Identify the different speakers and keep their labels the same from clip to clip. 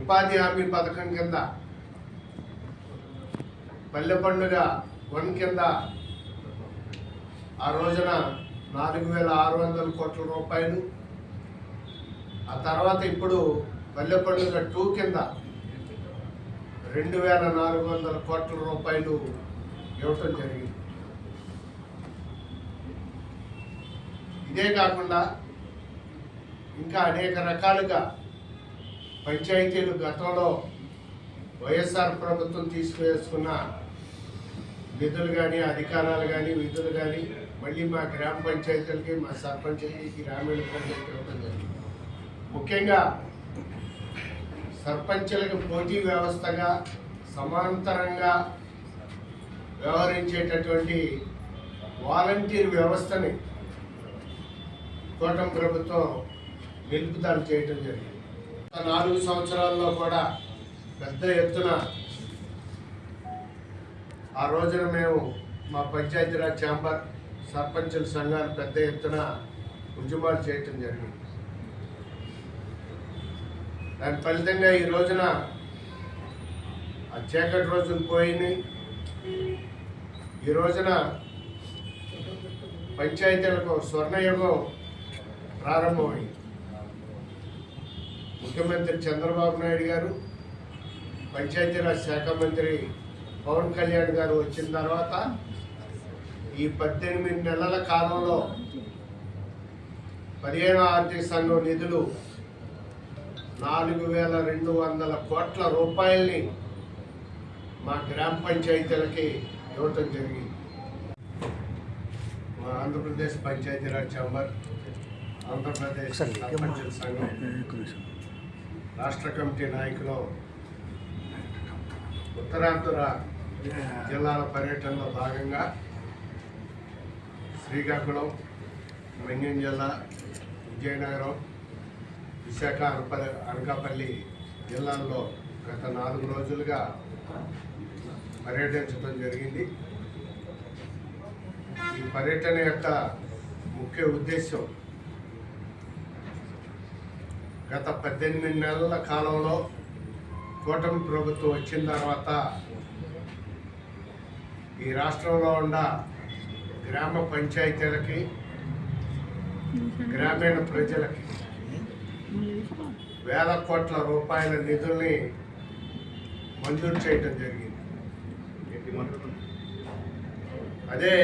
Speaker 1: ఉపాధి హామీ పథకం కింద పల్లె పండుగ వన్ కింద ఆ రోజున నాలుగు వేల ఆరు వందల కోట్ల రూపాయలు. ఆ తర్వాత ఇప్పుడు పల్లె పండుగ టూ కింద రెండు వేల నాలుగు వందల కోట్ల రూపాయలు ఇవ్వటం జరిగింది. ఇదే కాకుండా ఇంకా అనేక రకాలుగా పంచాయతీలు గతంలో వైఎస్ఆర్ ప్రభుత్వం తీసుకువేసుకున్న నిధులు కానీ అధికారాలు కానీ విధులు కానీ మళ్ళీ మా గ్రామ పంచాయతీలకి మా సర్పంచ్కి గ్రామీణ పంచాయతీ ఇవ్వడం జరిగింది. ముఖ్యంగా సర్పంచులకు పోటీ వ్యవస్థగా సమాంతరంగా వ్యవహరించేటటువంటి వాలంటీర్ వ్యవస్థని కూటమి ప్రభుత్వం నిలుపుదల చేయటం జరిగింది. నాలుగు సంవత్సరాల్లో కూడా పెద్ద ఎత్తున ఆ రోజున మేము మా పంచాయతీరాజ్ ఛాంబర్ సర్పంచుల సంఘాలు పెద్ద ఎత్తున ఉద్యమాలు చేయటం జరిగింది. దాని ఫలితంగా ఈ రోజున ఆ చీకటి రోజులు పోయినాయి. ఈ రోజున పంచాయతీలకు స్వర్ణయుగం ప్రారంభమైంది. ముఖ్యమంత్రి చంద్రబాబు నాయుడు గారు పంచాయతీరాజ్ శాఖ మంత్రి పవన్ కళ్యాణ్ గారు వచ్చిన తర్వాత ఈ పద్దెనిమిది నెలల కాలంలో పదిహేను ఆర్థిక సంఘం నిధులు నాలుగు వేల రెండు వందల కోట్ల రూపాయల్ని మా గ్రామ పంచాయతీలకి ఇవ్వటం జరిగింది. మా ఆంధ్రప్రదేశ్ పంచాయతీరాజ్ ఛాంబర్ ఆంధ్రప్రదేశ్ సర్పంచుల సంఘం రాష్ట్ర కమిటీ నాయకులు ఉత్తరాంధ్ర జిల్లాల పర్యటనలో భాగంగా శ్రీకాకుళం మన్యం జిల్లా విజయనగరం విశాఖ అనప అనకాపల్లి జిల్లాల్లో గత నాలుగు రోజులుగా పర్యటించడం జరిగింది. ఈ పర్యటన యొక్క ముఖ్య ఉద్దేశం గత పద్దెనిమిది నెలల కాలంలో కూటమి ప్రభుత్వం వచ్చిన తర్వాత ఈ రాష్ట్రంలో ఉన్న గ్రామ పంచాయతీలకి గ్రామీణ ప్రజలకి వేల కోట్ల రూపాయల నిధుల్ని మంజూరు చేయటం జరిగింది. అదే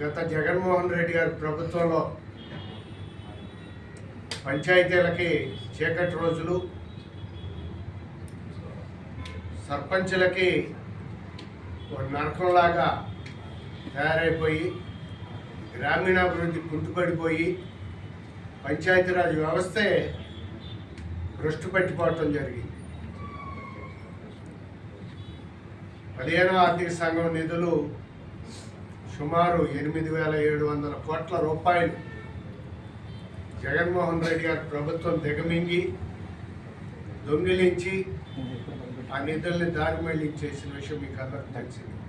Speaker 1: గత జగన్మోహన్ రెడ్డి గారి ప్రభుత్వంలో పంచాయతీలకి చీకటి రోజులు సర్పంచులకి ఒక నరకంలాగా తయారైపోయి గ్రామీణాభివృద్ధి కుంటుపడిపోయి పంచాయతీరాజ్ వ్యవస్థే భ్రష్టు పట్టిపోవటం జరిగింది. పదిహేనో ఆర్థిక సంఘం నిధులు సుమారు ఎనిమిది వేల ఏడు వందల కోట్ల రూపాయలు జగన్మోహన్ రెడ్డి గారి ప్రభుత్వం దిగమింగి దొంగిలించి ఆ నిధుల్ని దారి మళ్ళీ చేసిన విషయం మీకు అందరికి తెలిసింది.